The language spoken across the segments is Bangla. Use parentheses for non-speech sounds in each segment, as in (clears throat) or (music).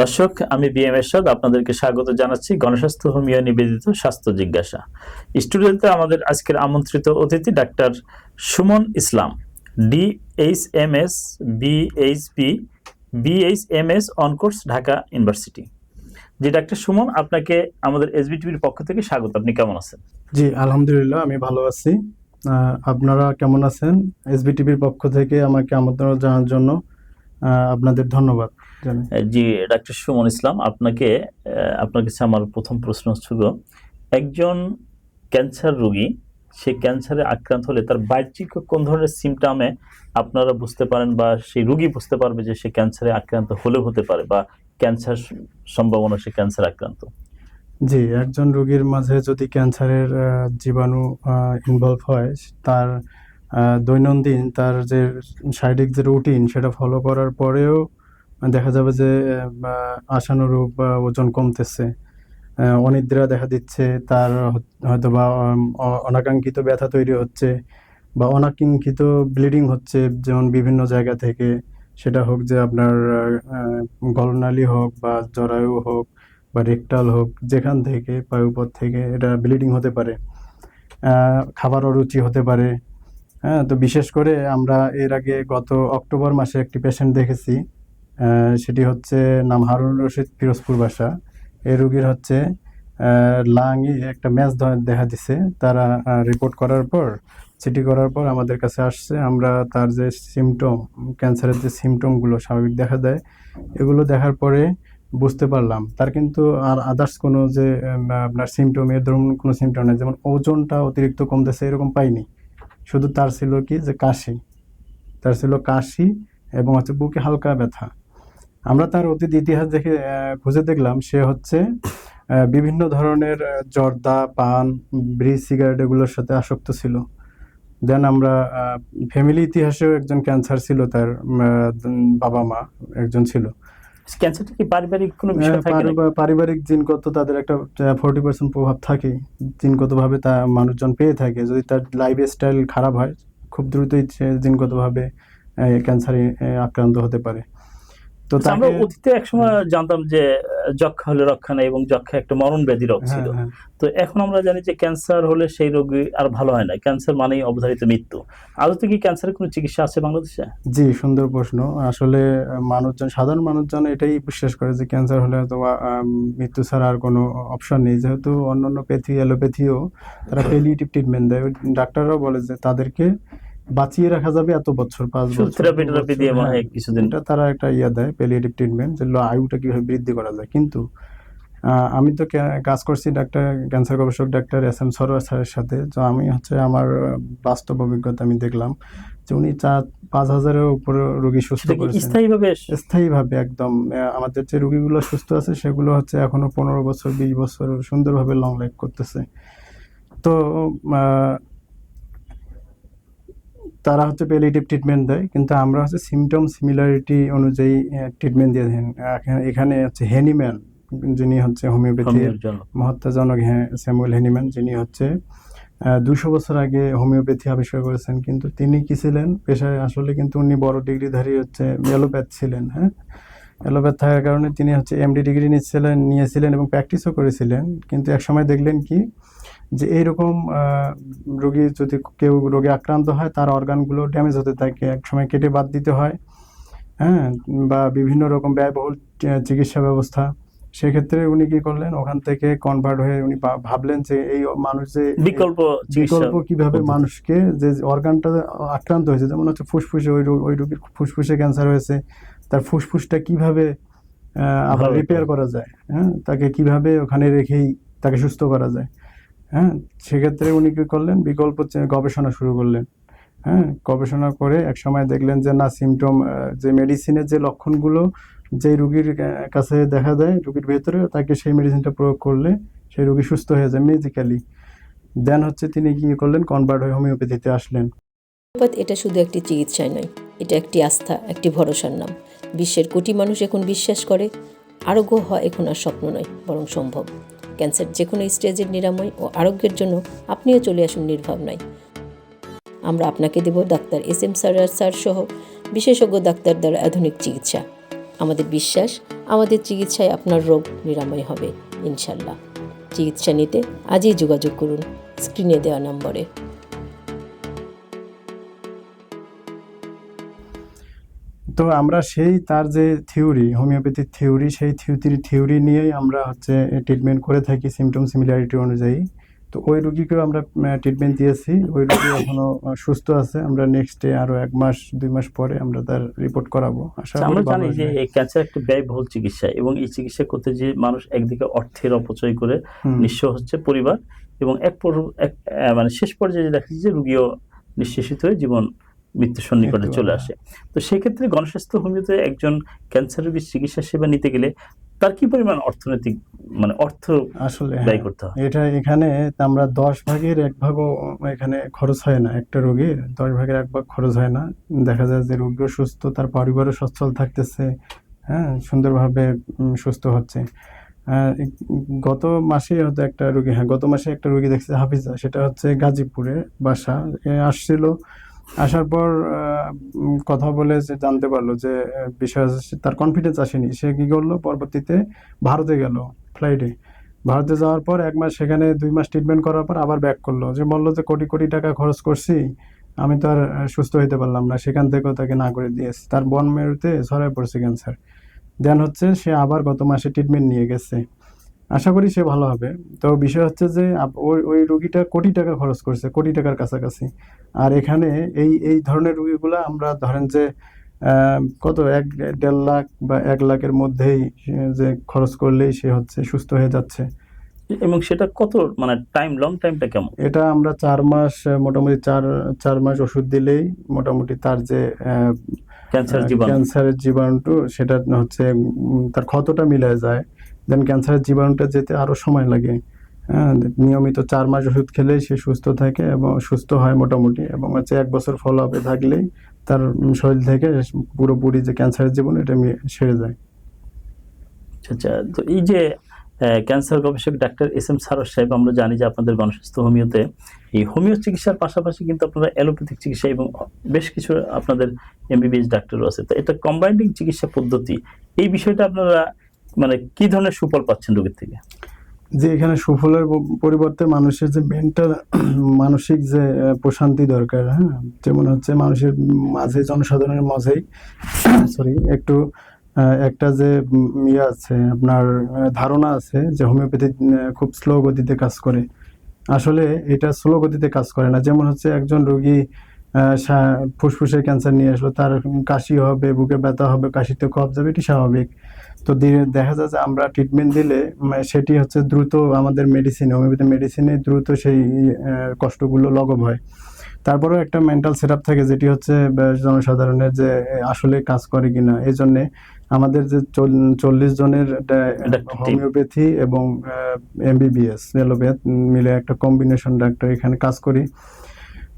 দর্শক, আমি বিএম এরশাদ, আপনাদেরকে স্বাগত জানাচ্ছি গণস্বাস্থ্য হোমিও নিবেদিত স্বাস্থ্য জিজ্ঞাসা। স্টুডিওতে আমাদের আজকের আমন্ত্রিত অতিথি doctor Suman Islam D H M S BHP BHMS অনকোর্স Dhaka university জি, ডাক্তার সুমন, আপনাকে আমাদের এস এসবিটিভির পক্ষ থেকে স্বাগত। আপনি কেমন আছেন? জি, আলহামদুলিল্লাহ, আমি ভালো আছি। আপনারা কেমন আছেন? এস এসবিটিভির পক্ষ থেকে আমাকে আমন্ত্রণ জানার জন্য আপনাদের ধন্যবাদ। জি ডাক্তার সুমন ইসলাম আপনাকে আপনার কাছে আমার প্রথম প্রশ্ন ছিল একজন ক্যান্সার রোগী সে ক্যান্সারে আক্রান্ত হলে তার বাহ্যিক কোন ধরনের সিমটামে আপনারা বুঝতে পারেন বা সেই রোগী বুঝতে পারবে যে সে ক্যান্সারে আক্রান্ত হলেও হতে পারে বা ক্যান্সার সম্ভাবনা সে ক্যান্সার আক্রান্ত? জি একজন রোগীর মাঝে যদি ক্যান্সারের জীবাণু ইনভলভ হয় তার দৈনন্দিন তার যে শারীরিক যে রুটিন সেটা ফলো করার পরেও দেখা যাবে যে আশানুরূপ ওজন কমতেছে। অনিদ্রা দেখা দিচ্ছে, তার হয়তো বা অনাকাঙ্ক্ষিত ব্যথা তৈরি হচ্ছে বা অনাকাঙ্ক্ষিত ব্লিডিং হচ্ছে, যেমন বিভিন্ন জায়গা থেকে। সেটা হোক যে আপনার গলনালী হোক বা জরায়ু হোক বা রেকটাল হোক, যেখান থেকে, পায়ুপথ থেকে এটা ব্লিডিং হতে পারে। খাবার অরুচি হতে পারে। হ্যাঁ তো বিশেষ করে আমরা এর আগে গত অক্টোবর মাসে একটি পেশেন্ট দেখেছি। সেটি হচ্ছে নাম হারুন রশিদ পিরোজপুর বাসা। এই রোগীর হচ্ছে লাংয়ে একটা ম্যাচ দেখা দিছে। তারা রিপোর্ট করার পর, সিটি করার পর আমাদের কাছে আসছে। আমরা তার যে সিমটম ক্যান্সারের যে সিমটমগুলো স্বাভাবিক দেখা দেয়, এগুলো দেখার পরে বুঝতে পারলাম। তার কিন্তু আর আদার্স কোনো যে আপনার সিমটম এর ধরুন কোনো সিমটম নেই, যেমন ওজনটা অতিরিক্ত কমতেছে এরকম পাইনি। শুধু তার ছিল কি? যে কাশি। তার ছিল কাশি এবং হচ্ছে বুকে হালকা ব্যথা। আমরা তার অতীত ইতিহাস দেখে খুঁজে দেখলাম সে হচ্ছে বিভিন্ন ধরনের জর্দা পান ব্রিজ সিগারেট এগুলোর সাথে আসক্ত ছিল। দেন আমরা ফ্যামিলি ইতিহাসেও একজন ক্যান্সার ছিল তার বাবা মা একজন ছিল। ক্যান্সারটা কি পারিবারিক কোনো বিষয় থাকে পারিবারিক জিনগত তাদের একটা ফোরটি পার্সেন্ট প্রভাব থাকে। জিনগতভাবে তা মানুষজন পেয়ে থাকে। যদি তার লাইফ স্টাইল খারাপ হয় খুব দ্রুতই জিনগতভাবে ক্যান্সারে আক্রান্ত হতে পারে। তো আচ্ছা, আমরা অতীতে একসময় জানতাম যে যক্ষা হলে রক্ষা নেই এবং যক্ষা একটা মরণ ব্যাধি রোগ ছিল। হ্যাঁ, হ্যাঁ। তো এখন আমরা জানি যে ক্যান্সার হলে সেই রোগী আর ভালো হয় না। ক্যান্সার মানেই অবধারিত মৃত্যু। আদতে কি ক্যান্সারের কোনো চিকিৎসা আছে বাংলাদেশে? জি সুন্দর প্রশ্ন। আসলে মানুষজন সাধারণ মানুষজন এটাই বিশ্বাস করে যে ক্যান্সার হলে হয়তো মৃত্যু ছাড়া আর কোনো অপশন নেই। যেহেতু অন্যান্য প্যাথি অ্যালোপ্যাথিও তারা (coughs) পেলিয়েটিভ ট্রিটমেন্ট দেয়। ডাক্তাররাও বলে যে তাদেরকে বাঁচিয়ে রাখা যাবে এত বছর পাঁচ বছর থেরাপি দু দিয়ে মনে হ্যাঁ, কিছুদিন। এটা তারা একটা ইয়া দেয় পেলিয়েটিভ ট্রিটমেন্ট যে আয়ুটা কীভাবে বৃদ্ধি করা যায়। কিন্তু আমি তো কাজ করছি ডাক্তার ক্যান্সার গবেষক ডাক্তার এস এম সরোয়ার স্যারের সাথে। তো আমি হচ্ছে আমার বাস্তব অভিজ্ঞতা আমি দেখলাম যে উনি চার পাঁচ হাজারের উপর রোগী সুস্থ করেছেন। স্থায়ীভাবে? স্থায়ীভাবে একদম আমাদের যে রোগীগুলো সুস্থ আছে সেগুলো হচ্ছে এখনও পনেরো বছর বিশ বছর সুন্দরভাবে লং লাইফ করতেছে। তো তারা হচ্ছে পেলিয়েটিভ ট্রিটমেন্ট দেয় কিন্তু আমরা হচ্ছে সিমটম সিমিলারিটি অনুযায়ী ট্রিটমেন্ট দিয়ে থাকেন। এখানে- হচ্ছে হেনিম্যান যিনি হচ্ছে হোমিওপ্যাথির হোমিওর মহত্তাজনক হ্যাঁ স্যামুয়েল হেনিম্যান যিনি হচ্ছে দুশো বছর আগে হোমিওপ্যাথি আবিষ্কার করেছেন কিন্তু তিনি কি ছিলেন? পেশায় আসলে কিন্তু উনি বড় ডিগ্রিধারী হচ্ছে এলোপ্যাথ ছিলেন হ্যাঁ? এলোপ্যাথ থাকার কারণে তিনি হচ্ছে এমডি ডিগ্রি নিচ্ছিলেন নিয়েছিলেন এবং প্র্যাকটিসও করেছিলেন কিন্তু একসময় দেখলেন কি যে এইরকম রোগী যদি কেউ রোগে আক্রান্ত হয় তার অর্গানগুলো ড্যামেজ হতে থাকে একসময় কেটে বাদ দিতে হয় হ্যাঁ বা বিভিন্ন রকম ব্যয়বহুল চিকিৎসা ব্যবস্থা। সেক্ষেত্রে উনি কি করলেন? ওখান থেকে কনভার্ট হয়ে উনি ভাবলেন যে এই মানুষ যে বিকল্প বিকল্প কীভাবে মানুষকে যে অর্গানটা আক্রান্ত হয়েছে যেমন হচ্ছে ফুসফুসে ওই রোগ- ওই রোগীর ফুসফুসে ক্যান্সার হয়েছে তার ফুসফুসটা কীভাবে আহ, আবার রিপেয়ার করা যায় হ্যাঁ তাকে কীভাবে ওখানে রেখেই তাকে সুস্থ করা যায়। হ্যাঁ সেক্ষেত্রে উনি কি করলেন? বিকল্প গবেষণা শুরু করলেন। হ্যাঁ গবেষণা করে এক সময় দেখলেন যে না সিমটম যে মেডিসিনের যে লক্ষণগুলো, যে রুগীর কাছে দেখা দেয়, রুগীর ভেতরে, তাকে সেই মেডিসিনটা প্রয়োগ করলে সেই রুগী সুস্থ হয়ে যায় মেজিক্যালি দেন হচ্ছে তিনি কি করলেন? কনভার্ট হয়ে হোমিওপ্যাথিতে আসলেন। এটা শুধু একটি চিকিৎসায় নয়, এটা একটি আস্থা, একটি ভরসার নাম। বিশ্বের কোটি মানুষ এখন বিশ্বাস করে, আরোগ্য হওয়া এখন আর স্বপ্ন নয়, বরং সম্ভব। ক্যান্সার যে কোনো স্টেজের নিরাময় ও আরোগ্যের জন্য আপনিও চলে আসুন নির্ভাবনায়। আমরা আপনাকে দেব ডাক্তার এস এম সারার স্যার সহ বিশেষজ্ঞ ডাক্তার দ্বারা আধুনিক চিকিৎসা। আমাদের বিশ্বাস, আমাদের চিকিৎসায় আপনার রোগ নিরাময় হবে, ইনশাল্লাহ। চিকিৎসা নিতে আজই যোগাযোগ করুন স্ক্রিনে দেওয়া নম্বরে। তো আমরা সেই তার যে থিওরি হোমিওপ্যাথির থিওরি সেই থিওরি থিওরি নিয়েই আমরা হচ্ছে ট্রিটমেন্ট করে থাকি সিমটম সিমিলারিটি অনুযায়ী। তো ওই রুগীকেও আমরা ট্রিটমেন্ট দিয়েছি। ওই রুগী এখনও সুস্থ আছে। আমরা নেক্সট ডে আরও এক মাস দুই মাস পরে আমরা তার রিপোর্ট করাবো। আশা আচ্ছা, আমরা জানি যে এই ক্যান্সার একটা ব্যয়বহুল চিকিৎসা এবং এই চিকিৎসা করতে যে মানুষ একদিকে অর্থের অপচয় করে নিঃস্ব হচ্ছে পরিবার এবং এক মানে শেষ পর্যায়ে দেখা যাচ্ছে যে রুগীও নিঃশেষিত হয়ে জীবন মৃত্যুর সন্নিকটে চলে আসে। তো সেক্ষেত্রে গণস্বাস্থ্য হোমিওতে একজন ক্যান্সার রোগীর চিকিৎসা সেবা নিতে গেলে তার কি পরিমাণ অর্থনৈতিক মানে অর্থ আসলে ব্যয় হ্যাঁ, করতে হয়? এটা এখানে আমরা দশ ভাগের এক ভাগও এখানে খরচ হয় না। একটা রোগীর দশ ভাগের এক ভাগ খরচ হয় না। দেখা যায় যে রোগীও সুস্থ তার পরিবারও সচ্ছল থাকতেছে হ্যাঁ সুন্দরভাবে সুস্থ হচ্ছে। গত মাসে হয়তো একটা রুগী হ্যাঁ গত মাসে একটা রুগী দেখছে হাফিজা সেটা হচ্ছে গাজীপুরে বাসা। আসছিল আসার পর কথা বলে যে জানতে পারল যে বিষয় তার কনফিডেন্স আসেনি। সে কি করল? পরবর্তীতে ভারতে গেল ফ্লাইটে ভারতে যাওয়ার পর এক মাস সেখানে দুই মাস ট্রিটমেন্ট করার পর আবার ব্যাক করল। যে বলল যে, কোটি কোটি টাকা খরচ করছি, আমি তো আর সুস্থ হইতে পারলাম না। সেখান থেকেও তাকে না করে দিয়েছি তার বন মেরুতে ছড়ায় পড়ছে ক্যান্সার দেন হচ্ছে সে আবার গত মাসে ট্রিটমেন্ট নিয়ে গেছে। আশা করি সে ভালো হবে। তো বিষয় হচ্ছে যে ওই ওই রুগীটা কোটি টাকা খরচ করছে কোটি টাকার কাছাকাছি। আর এখানে এই এই ধরনের রুগীগুলা আমরা ধরেন যে কত এক দেড় লাখ বা এক লাখের মধ্যেই যে খরচ করলেই সে হচ্ছে সুস্থ হয়ে যাচ্ছে। এবং সেটা কত মানে টাইম লং টাইমটা কেমন? এটা আমরা চার মাস মোটামুটি চার চার মাস ওষুধ দিলেই মোটামুটি তার যে ক্যান্সার জীবাণু। ক্যান্সারের জীবাণুটা সেটা হচ্ছে তার ক্ষতটা মিলে যায়। দেন ক্যান্সারের জীবাণুটা যেতে আরও সময় লাগে। হ্যাঁ নিয়মিত চার মাস ওষুধ খেলেই সে সুস্থ থাকে এবং সুস্থ হয় মোটামুটি এবং হচ্ছে এক বছর ফলো আপে থাকলেই তার শরীর থেকে পুরোপুরি যে ক্যান্সারের জীবন এটা সেরে যায়। আচ্ছা তো এই যে ক্যান্সার গবেষক ডাক্তার এস এম সারস সাহেব, আমরা জানি যে আপনাদের গণস্বাস্থ্য হোমিওতে এই হোমিও চিকিৎসার পাশাপাশি কিন্তু আপনারা অ্যালোপ্যাথিক চিকিৎসা এবং বেশ কিছু আপনাদের এমবিবিএস ডাক্তারও আছে। তো এটা কম্বাইন্ডিং চিকিৎসা পদ্ধতি, এই বিষয়টা আপনারা মানে কি ধরনের সুফল পাচ্ছেন রোগীর থেকে? যে এখানে সুফলের পরিবর্তে মানুষের যে মেন্টাল (clears throat) মানসিক যে প্রশান্তি দরকার হ্যাঁ? যেমন হচ্ছে মানুষের মাঝে জনসাধারণের মাঝেই (clears throat) সরি একটু একটা যে ইয়ে আছে, আপনার ধারণা আছে যে হোমিওপ্যাথি খুব স্লো গতিতে কাজ করে। আসলে এটা স্লো গতিতে কাজ করে না। যেমন হচ্ছে একজন রোগী ফুসফুসের ক্যান্সার নিয়ে আসলো তার কাশি হবে বুকে ব্যথা হবে কাশিতে কফ যাবে এটি স্বাভাবিক। তো দিয়ে- দেখা যায় যে আমরা ট্রিটমেন্ট দিলে সেটি হচ্ছে দ্রুত আমাদের মেডিসিনে হোমিওপ্যাথি মেডিসিনে দ্রুত সেই কষ্টগুলো লঘব হয়। তারপরেও একটা মেন্টাল সেট থাকে যেটি হচ্ছে জনসাধারণের যে আসলে কাজ করে কিনা। এই জন্যে আমাদের যে চল- চল্লিশ জনের একটা হোমিওপ্যাথি এবং এমবিবিএস এলোপ্যাথ মিলে একটা কম্বিনেশন ডাক্তার এখানে কাজ করি।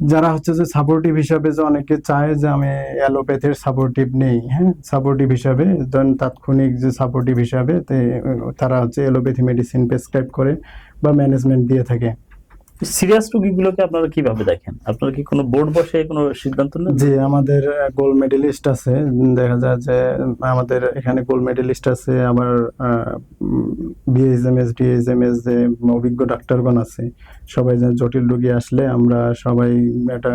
যারা হচ্ছে যে সাপোর্টিভ হিসাবে যে অনেকে চায় যে আমি অ্যালোপ্যাথির সাপোর্টিভ নেই হ্যাঁ? সাপোর্টিভ হিসাবে, ধরেন তাৎক্ষণিক যে সাপোর্টিভ হিসাবে তারা হচ্ছে অ্যালোপ্যাথি মেডিসিন প্রেসক্রাইব করে বা ম্যানেজমেন্ট দিয়ে থাকে। সিরিয়াস রোগীগুলোকে আপনারা কীভাবে দেখেন? আপনারা কি কোনো বোর্ড বসে কোনো সিদ্ধান্ত নেন? যে আমাদের গোল্ড মেডেলিস্ট আছে। দেখা যায় যে, আমাদের এখানে গোল্ড মেডেলিস্ট আছে আবার বিএসএমএস ডিএসএমএস যে অভিজ্ঞ ডাক্তারগণ আছে। সবাই যে জটিল রোগী আসলে আমরা সবাই একটা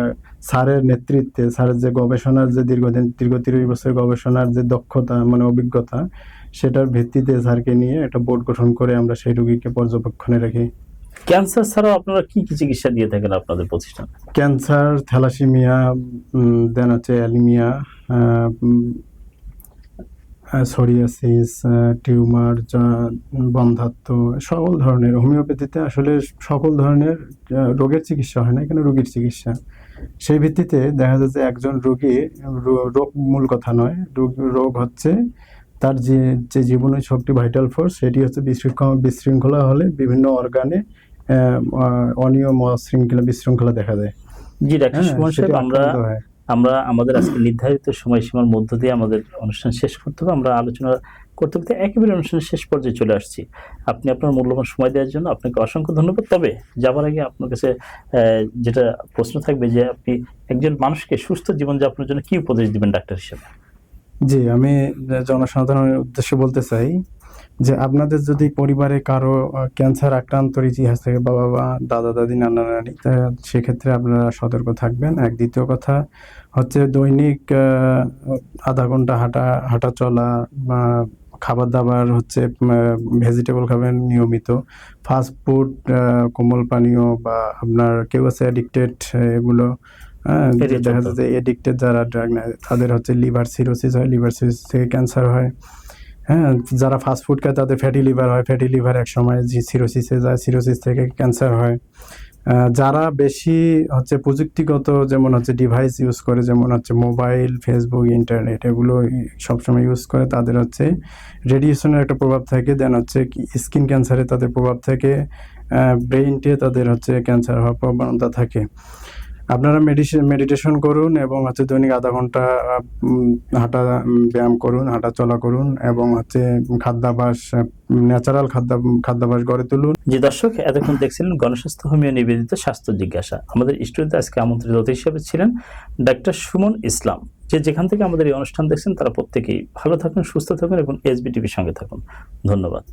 স্যারের নেতৃত্বে, স্যারের যে গবেষণার যে দীর্ঘদিন, দীর্ঘ তিরিশ বছর গবেষণার যে দক্ষতা মানে অভিজ্ঞতা, সেটার ভিত্তিতে স্যারকে নিয়ে একটা বোর্ড গঠন করে আমরা সেই রোগীকে পর্যবেক্ষণে রাখি ক্যান্সার ছাড়াও আপনারা কি কি চিকিৎসা দিয়ে থাকেন আপনাদের প্রতিষ্ঠান? ক্যান্সার, থ্যালাসিমিয়া দেন হচ্ছে অ্যালিমিয়া সরিয়াসিস টিউমার বন্ধাত্ম, সকল ধরনের। হোমিওপ্যাথিতে আসলে সকল ধরনের রোগের চিকিৎসা হয় না, এখানে রোগীর চিকিৎসা। সেই ভিত্তিতে দেখা যায় যে একজন রোগী রোগ মূল কথা নয়, রোগ- রোগ হচ্ছে তার যে যে জীবনের শক্তি ভাইটাল ফোর্স সেটি হচ্ছে বিশৃঙ্খলা বিশৃঙ্খলা হলে বিভিন্ন অর্গানে অনিয়ম অশৃঙ্খলা বিশৃঙ্খলা দেখা দেয়। জি ডাক্তার হ্যাঁ, সুমন সাহেব আমরা আমরা আমাদের আজকে নির্ধারিত সময়সীমার মধ্য দিয়ে আমাদের অনুষ্ঠান শেষ করতে হবে আমরা আলোচনা করতে করতে একেবারে অনুষ্ঠানের শেষ পর্যায়ে চলে আসছি। আপনি আপনার মূল্যবান সময় দেওয়ার জন্য আপনাকে অসংখ্য ধন্যবাদ। তবে যাবার আগে আপনার কাছে যেটা প্রশ্ন থাকবে যে আপনি একজন মানুষকে সুস্থ জীবনযাপনের জন্য কি উপদেশ দিবেন ডাক্তার হিসেবে? জি আমি জনসাধারণের উদ্দেশ্যে বলতে চাই যে আপনাদের যদি পরিবারে কারও ক্যান্সার আক্রান্ত ইতিহাস থেকে বাবা বা দাদা দাদি নানা নানি সেক্ষেত্রে আপনারা সতর্ক থাকবেন। এক দ্বিতীয় কথা হচ্ছে দৈনিক আধা ঘণ্টা হাঁটা হাঁটা চলা বা খাবার দাবার হচ্ছে ভেজিটেবল খাবেন নিয়মিত। ফাস্ট ফুড কোমল পানীয় বা আপনার কেউ আছে অ্যাডিক্টেড এগুলো হ্যাঁ, দেখা যাচ্ছে এডিক্টেড যারা ড্রাগ নেয় তাদের হচ্ছে লিভার সিরোসিস হয় লিভার সিরোসিস থেকে ক্যান্সার হয়। হ্যাঁ যারা ফাস্ট ফুড খায় তাদের ফ্যাটি লিভার হয়। ফ্যাটি লিভার এক সময় সিরোসিসে যায় সিরোসিস থেকে ক্যান্সার হয়। যারা বেশি হচ্ছে প্রযুক্তিগত যেমন হচ্ছে ডিভাইস ইউজ করে, যেমন হচ্ছে মোবাইল ফেসবুক ইন্টারনেট এগুলো সবসময় ইউজ করে, তাদের হচ্ছে রেডিয়েশনের একটা প্রভাব থাকে। দেন হচ্ছে স্কিন ক্যান্সারে তাদের প্রভাব থাকে। ব্রেইনটে তাদের হচ্ছে ক্যান্সার হওয়ার প্রবণতা থাকে। আপনারা মেডিসিন মেডিটেশন করুন এবং হচ্ছে দৈনিক আধা ঘণ্টা হাঁটা ব্যায়াম করুন, হাঁটা চলা করুন এবং হচ্ছে খাদ্যাভ্যাস ন্যাচারাল খাদ্য খাদ্যাভ্যাস গড়ে তুলুন। যে দর্শক, এতক্ষণ দেখছিলেন গণস্বাস্থ্য হোমিও নিবেদিত স্বাস্থ্য জিজ্ঞাসা। আমাদের স্টুডিওতে আজকে আমন্ত্রিত অতিথি হিসেবে ছিলেন ডাক্তার সুমন ইসলাম। যে যেখান থেকে আমাদের এই অনুষ্ঠান দেখছেন, তারা প্রত্যেকেই ভালো থাকুন, সুস্থ থাকুন এবং এসবি টিভির সঙ্গে থাকুন। ধন্যবাদ।